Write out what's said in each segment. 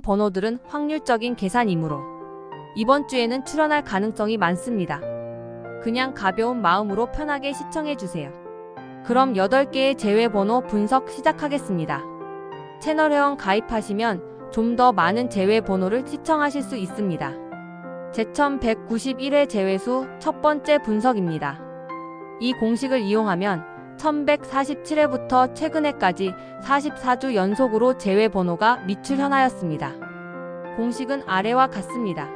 번호들은 확률적인 계산이므로 이번 주에는 출연할 가능성이 많습니다. 그냥 가벼운 마음으로 편하게 시청해 주세요. 그럼 8개의 제외 번호 분석 시작하겠습니다. 채널 회원 가입하시면 좀 더 많은 제외 번호를 시청하실 수 있습니다. 제천 191회 제외수 첫 번째 분석입니다. 이 공식을 이용하면 1147회부터 최근에까지 44주 연속으로 제외 번호가 미출현하였습니다. 공식은 아래와 같습니다.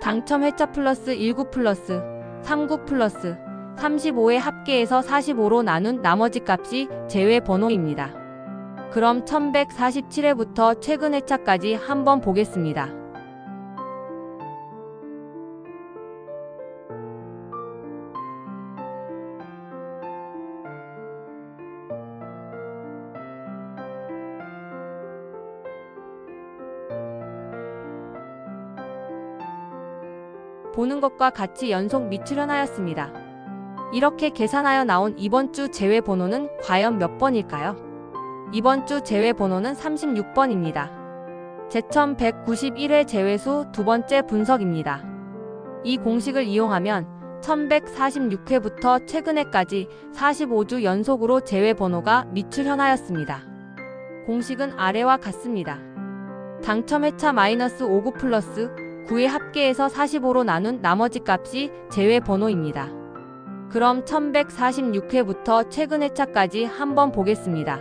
당첨 회차 플러스 19 플러스 39 플러스 35의 합계에서 45로 나눈 나머지 값이 제외 번호입니다. 그럼 1147회부터 최근 회차까지 한번 보겠습니다. 보는 것과 같이 연속 미출현하였습니다. 이렇게 계산하여 나온 이번 주 제외 번호는 과연 몇 번일까요? 이번 주 제외 번호는 36번입니다. 제천 191회 제외수 두 번째 분석입니다. 이 공식을 이용하면 1146회부터 최근에까지 45주 연속으로 제외 번호가 미출현하였습니다. 공식은 아래와 같습니다. 당첨 회차 마이너스 59 플러스 9의 합계에서 45로 나눈 나머지 값이 제외 번호입니다. 그럼 1146회부터 최근 회차까지 한번 보겠습니다.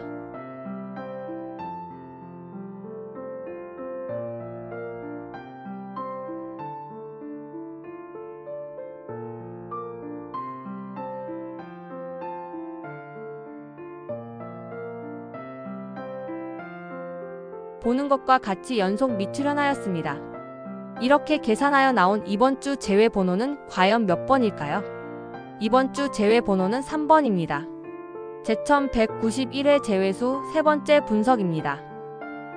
보는 것과 같이 연속 미출현하였습니다. 이렇게 계산하여 나온 이번 주 제외 번호는 과연 몇 번일까요? 이번 주 제외 번호는 3번입니다. 제천 191회 제외수 세 번째 분석입니다.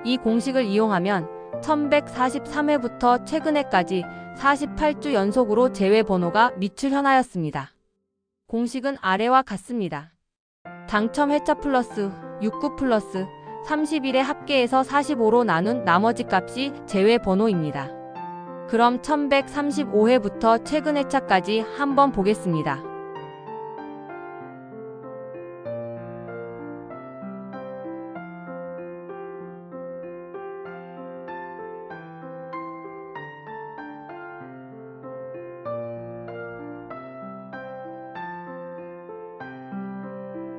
이 공식을 이용하면 1143회부터 최근에까지 48주 연속으로 제외 번호가 미출현하였습니다. 공식은 아래와 같습니다. 당첨 회차 플러스 69 플러스 31의 합계에서 45로 나눈 나머지 값이 제외 번호입니다. 그럼 1135회부터 최근 회차까지 한번 보겠습니다.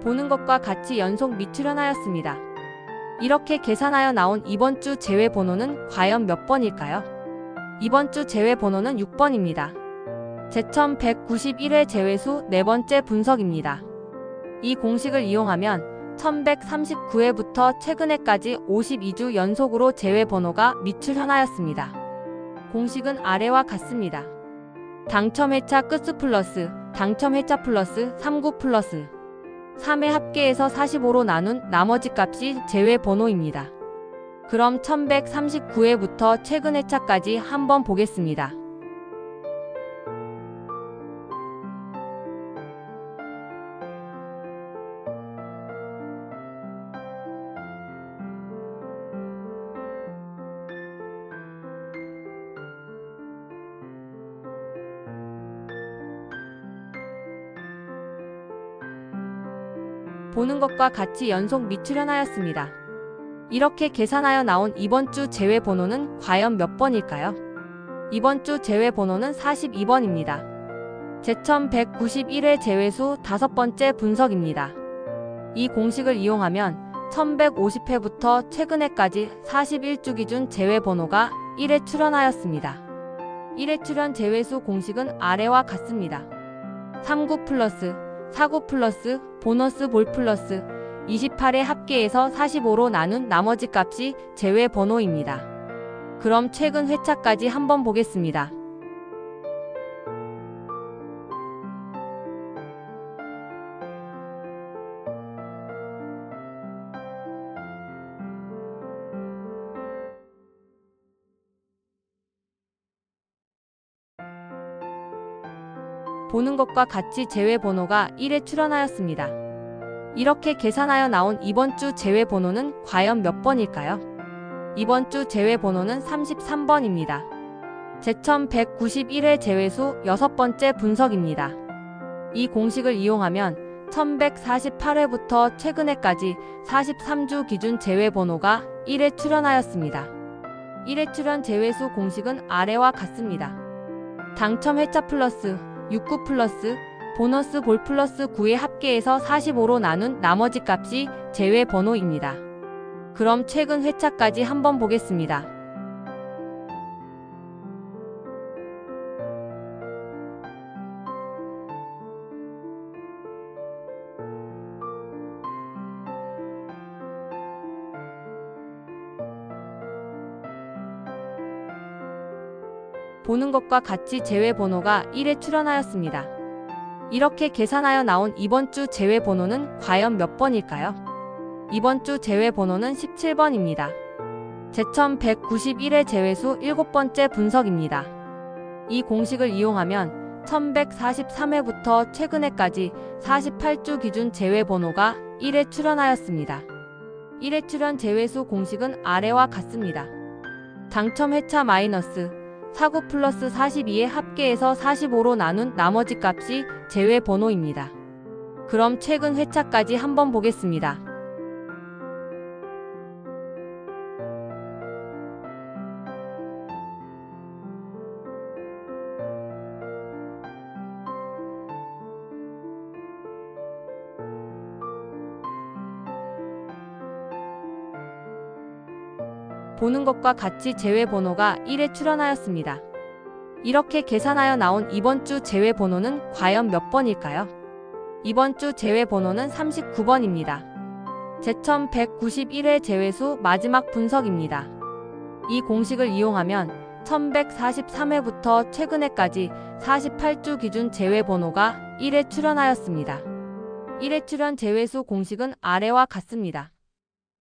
보는 것과 같이 연속 미출현하였습니다. 이렇게 계산하여 나온 이번 주 제외 번호는 과연 몇 번일까요? 이번 주 제외 번호는 6번입니다. 제천 191회 제외수 네 번째 분석입니다. 이 공식을 이용하면 1139회부터 최근에까지 52주 연속으로 제외 번호가 미출현하였습니다. 공식은 아래와 같습니다. 당첨 회차 끝수 플러스 당첨 회차 플러스 39 플러스 3의 합계에서 45로 나눈 나머지 값이 제외 번호입니다. 그럼 1139회부터 최근 회차까지 한번 보겠습니다. 보는 것과 같이 연속 미출현하였습니다. 이렇게 계산하여 나온 이번 주 제외 번호는 과연 몇 번일까요? 이번 주 제외 번호는 42번입니다. 제천 191회 제외수 다섯 번째 분석입니다. 이 공식을 이용하면 1150회부터 최근에까지 41주 기준 제외 번호가 1회 출현하였습니다. 1회 출현 제외수 공식은 아래와 같습니다. 39 플러스 49 플러스 보너스 볼 플러스 28의 합계에서 45로 나눈 나머지 값이 제외 번호입니다. 그럼 최근 회차까지 한번 보겠습니다. 보는 것과 같이 제외 번호가 1에 출현하였습니다. 이렇게 계산하여 나온 이번 주 제외 번호는 과연 몇 번일까요? 이번 주 제외 번호는 33번입니다. 제천 191회 제외수 여섯 번째 분석입니다. 이 공식을 이용하면 1148회부터 최근에까지 43주 기준 제외 번호가 1회 출현하였습니다. 1회 출현 제외수 공식은 아래와 같습니다. 당첨 회차 플러스 69 플러스 보너스 볼 플러스 9의 합계에서 45로 나눈 나머지 값이 제외 번호입니다. 그럼 최근 회차까지 한번 보겠습니다. 보는 것과 같이 제외 번호가 1에 출현하였습니다. 이렇게 계산하여 나온 이번 주 제외 번호는 과연 몇 번일까요? 이번 주 제외 번호는 17번입니다. 제천 191회 제외수 7번째 분석입니다. 이 공식을 이용하면 1143회부터 최근에까지 48주 기준 제외 번호가 1회 출현하였습니다. 1회 출현 제외수 공식은 아래와 같습니다. 당첨 회차 마이너스 49 플러스 42의 합계에서 45로 나눈 나머지 값이 제외 번호입니다. 그럼 최근 회차까지 한번 보겠습니다. 보는 것과 같이 제외 번호가 1에 출현하였습니다. 이렇게 계산하여 나온 이번 주 제외 번호는 과연 몇 번일까요? 이번 주 제외 번호는 39번입니다. 제천 191회 제외수 마지막 분석입니다. 이 공식을 이용하면 1143회부터 최근에까지 48주 기준 제외 번호가 1에 출현하였습니다. 1회 출현 제외수 공식은 아래와 같습니다.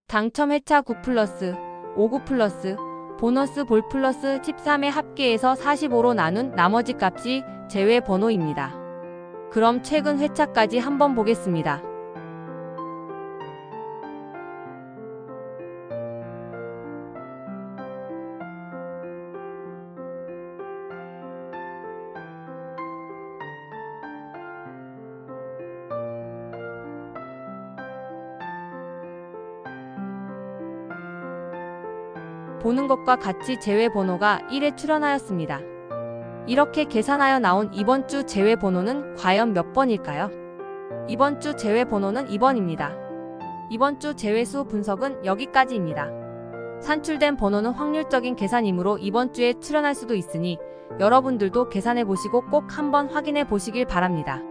당첨 회차 9 플러스 59 플러스 보너스 볼 플러스 13의 합계에서 45로 나눈 나머지 값이 제외 번호입니다. 그럼 최근 회차까지 한번 보겠습니다. 보는 것과 같이 제외 번호가 1에 출현하였습니다. 이렇게 계산하여 나온 이번 주 제외 번호는 과연 몇 번일까요? 이번 주 제외 번호는 2번입니다. 이번 주 제외수 분석은 여기까지입니다. 산출된 번호는 확률적인 계산이므로 이번 주에 출현할 수도 있으니 여러분들도 계산해 보시고 꼭 한번 확인해 보시길 바랍니다.